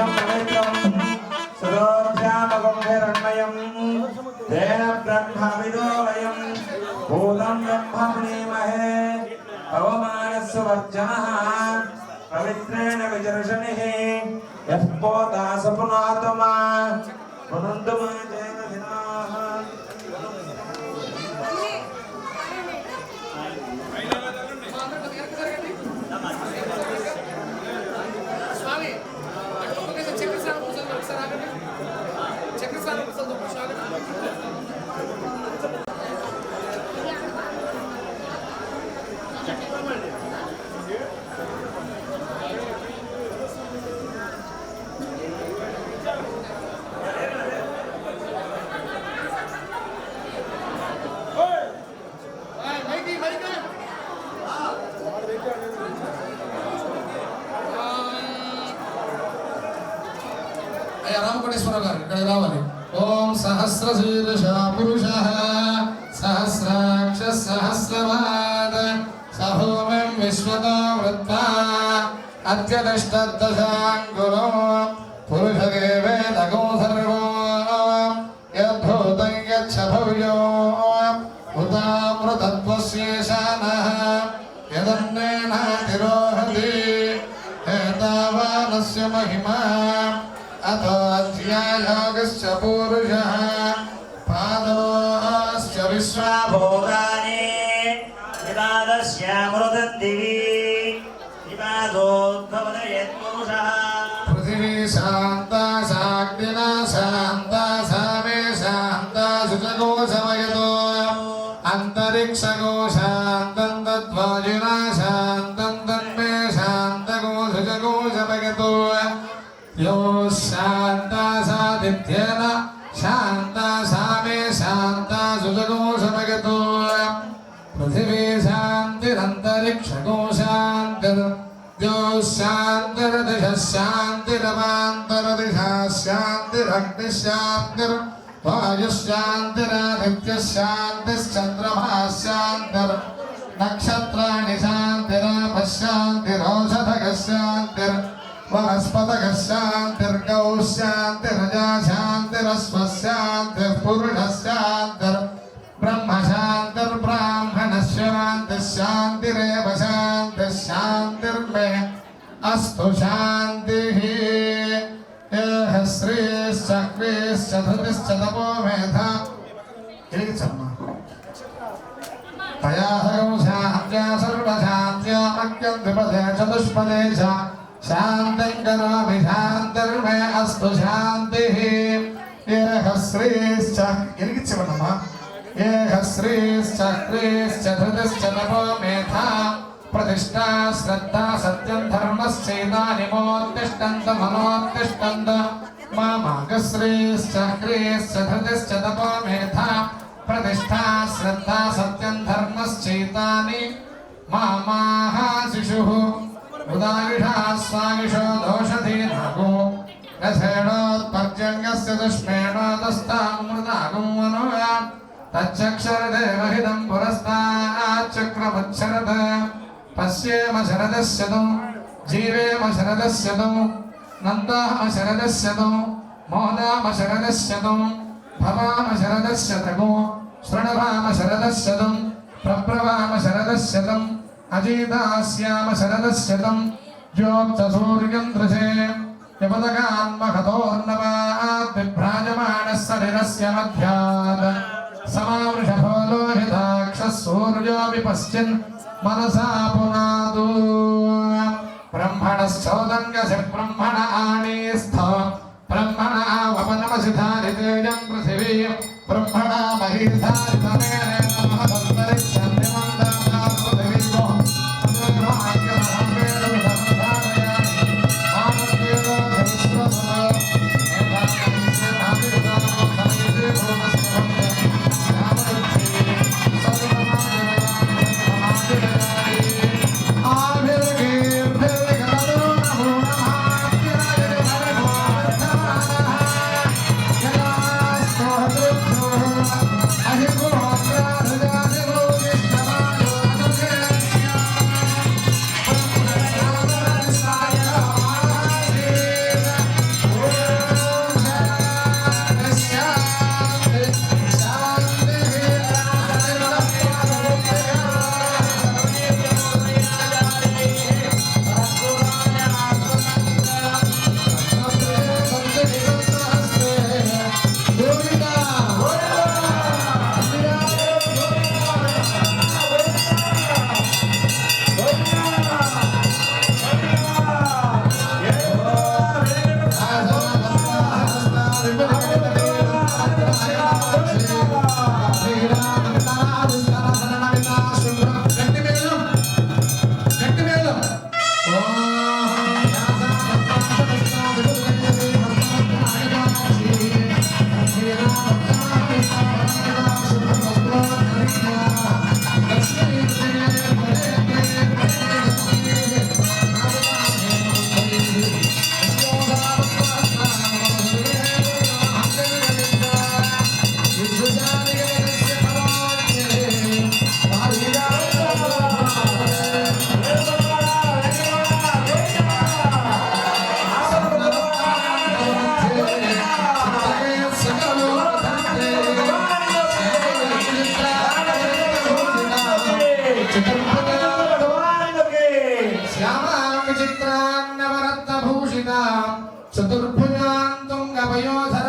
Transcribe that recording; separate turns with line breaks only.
ఛాయావద్యం పవిత్రం సురోధ్యామగం హిరణ్మయం తేన బ్రహ్మ విదోలయం భూతం బ్రహ్మ ప్రణీమహే పవమానస్సు వర్జనః పవిత్రేణ విజర్షణిః యః పోతా సపునాతమా పునంతు
అయ్యా రామకోటేశ్వరరావు గారు ఇక్కడ రావాలి. ఓం సహస్ర శీర్ష పురుష సహస్రాక్ష సహస్రవాద సహోమం విశ్వతో వృత్తా అత్యతిష్టదశాంగురో పురుషదేవేదగో సర్వో యద్భూతం యచ్చ భవ్యో योगश्च पूरुषः पादोश्च विश्वाभूतानि विवादस्यामृतदिवि विवादोद्भवदयत्पुरुषः पृथिवी शान्ता साग्निना शान्ता सा मे शान्ता सुजगो समयतो अन्तरिक्षगो शान्तं तद्वाजिना शान्तं तन्मे शान्तगो सुजगो समयतो यो सा शान्तिरस्वः शान्तिः पुरुषः शान्तिर् ब्रह्म शान्तिर्ब्राह्मण शान्तिः शान्तिरेव शान्तिः शान्तिर्मे अस्तु शान्तिः चतुर्भिश्चतपो मेध चर्म तया हंसाद्या सर्वशाद्यामक्यं द्विपदे चतुष्पदे च शान्तिं करोमि शान्तिर्मे अस्तु शान्तिः। एकश्रीश्च इरिगिच्छवनम एकश्रीश्चक्रीश्च धृतिश्च तपो मेधा प्रतिष्ठा श्रद्धा सत्यं धर्मश्चैदानिमोत्तिष्ठन्त मनोत्तिष्ठन्त శ్రద్ధా సత్యం ధర్మశ్చైదానిమోత్తిష్టంత మనోత్తిష్టంత మామాగశ్రీశ్చక్రీశ్చ ధృతిశ్చ తపో మేధా ప్రతిష్టా శ్రద్ధా సత్యం ధర్మశ్చైతాని మామాహ శిశుః ఉదారిషా స్వామిషో దోషధీనాగో రథేణోత్పర్జన్యస్య దుష్మేణోదస్తామృతాగం మనోయా తచ్చక్షరదేవహితం పురస్తాచ్చక్రమచ్చరద పశ్యేమ శరదస్యతం జీవేమ శరదస్యతం నందామ శరదస్యతం మోదామ శరదశతం భవామ శరదస్యతము శృణవామ శరదశతం ప్రప్రవామ శరదశతం అజీతాస్యామ శరదశతం జ్యోప్త సూర్యం దృశే యపదగాన్మహతోర్నవాత్ విభ్రాజమాణः శరీరస్య మధ్యాత్ సమావృషభో లోహితాక్షः సూర్యోऽपि పశ్చిన్ మనసా పునాదు బ్రహ్మణశ్చోదంగసి బ్రహ్మణ ఆనీస్థ బ్రహ్మణ వపనమసిధారితేజం పృథివీ బ్రహ్మణ మహీధారితమేన Será, será, será. తుంగపయోధరాన్వితాం